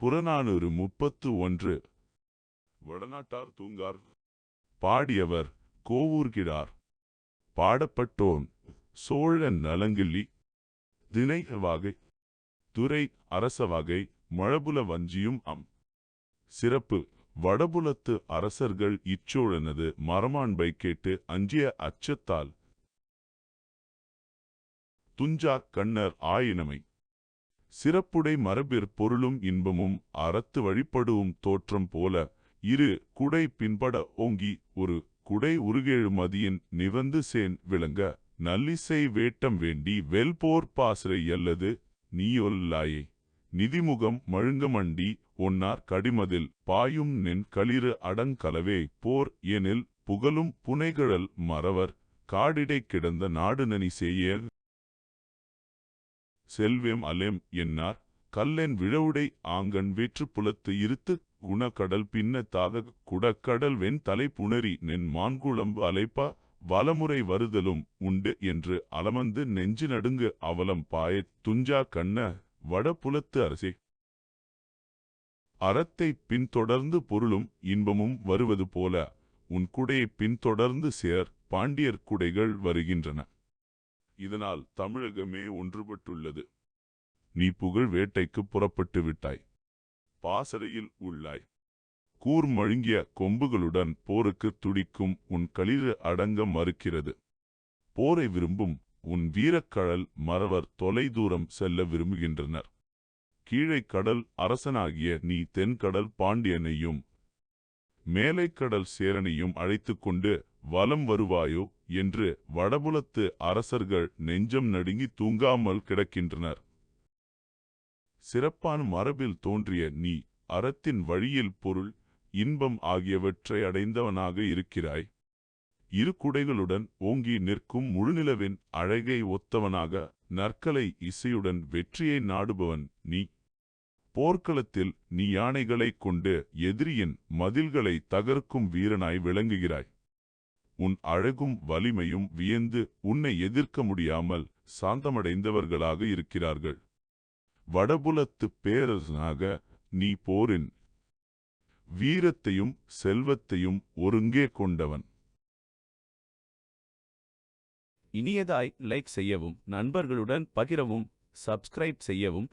புறநானூறு முப்பத்து ஒன்று. வடநாட்டார் தூங்கார். பாடியவர் கோவூர்கிழார் பாடப்பட்டோன் சோழன் நலங்கிள்ளி திணை வாகை துறை அரசவகை மழபுல வஞ்சியும் அம். சிறப்பு வடபுலத்து அரசர்கள் இச்சோழனது மரமாண்பை கேட்டு அஞ்சிய அச்சத்தால். துஞ்சா கண்ணர் ஆயினமை. சிறப்புடை மரபிற் பொருளும் இன்பமும் அறத்து வழிபடுவும் தோற்றம் போல இரு குடை பின்பட ஓங்கி ஒரு குடை உருகேழு மதியின் நிவந்து சேன் விளங்க நல்லிசை வேட்டம் வேண்டி வெல்போர் பாசறை அல்லது நீயொல்லாயே நிதிமுகம் மழுங்கமண்டி ஒன்னார் கடிமதில் பாயும் நின் களிறு அடங்கலவே போர் எனில் புகழும் புனைகழல் மறவர் காடிடை கிடந்த நாடு நனி செய்ய செல்வேம் அலேம் என்னார்? கல்லென் விழவுடை ஆங்கண் வேற்று புலத்து இருத்து குணக்கடல் பின்னத்தாக குடக்கடல் வெண் தலை புணரி நென் மான்குழம்பு அலைப்பா வலமுறை வருதலும் உண்டு என்று அலமந்து நெஞ்சு நடுங்கு அவலம் பாயத் துஞ்சா கண்ண வடபுலத்து அரசே. அறத்தை பின்தொடர்ந்து பொருளும் இன்பமும் வருவது போல உன் குடையை பின்தொடர்ந்து சேர் பாண்டியர் குடைகள் வருகின்றன. இதனால் தமிழகமே ஒன்றுபட்டுள்ளது. நீ புகழ் வேட்டைக்கு புறப்பட்டு விட்டாய். பாசறையில் உள்ளாய். கூர் மழுங்கிய கொம்புகளுடன் போருக்கு துடிக்கும் உன் களிறு அடங்க மறுக்கிறது. போரை விரும்பும் உன் வீரக்கழல் மறவர் தொலைதூரம் செல்ல விரும்புகின்றனர். கீழைக் கடல் அரசனாகிய நீ தென்கடல் பாண்டியனையும் மேலைக்கடல் சேரனையும் அழைத்துக் கொண்டு வலம் வருவாயோ என்று வடபுலத்து அரசர்கள் நெஞ்சம் நடுங்கி தூங்காமல் கிடக்கின்றனர். சிறப்பான மரபில் தோன்றிய நீ அறத்தின் வழியில் பொருள் இன்பம் ஆகியவற்றை அடைந்தவனாக இருக்கிறாய். இரு குடைகளுடன் ஓங்கி நிற்கும் முழுநிலவின் அழகை ஒத்தவனாக நற்கலை இசையுடன் வெற்றியை நாடுபவன் நீ. போர்க்களத்தில் நீ யானைகளைக் கொண்டு எதிரியின் மதில்களை தகர்க்கும் வீரனாய் விளங்குகிறாய். உன் அழகும் வலிமையும் வியந்து உன்னை எதிர்க்க முடியாமல் சாந்தமடைந்தவர்களாக இருக்கிறார்கள். வடபுலத்து பேரரசனாக நீ போரின் வீரத்தையும் செல்வத்தையும் ஒருங்கே கொண்டவன். இனியதாய் லைக் செய்யவும் நண்பர்களுடன் பகிரவும் சப்ஸ்கிரைப் செய்யவும்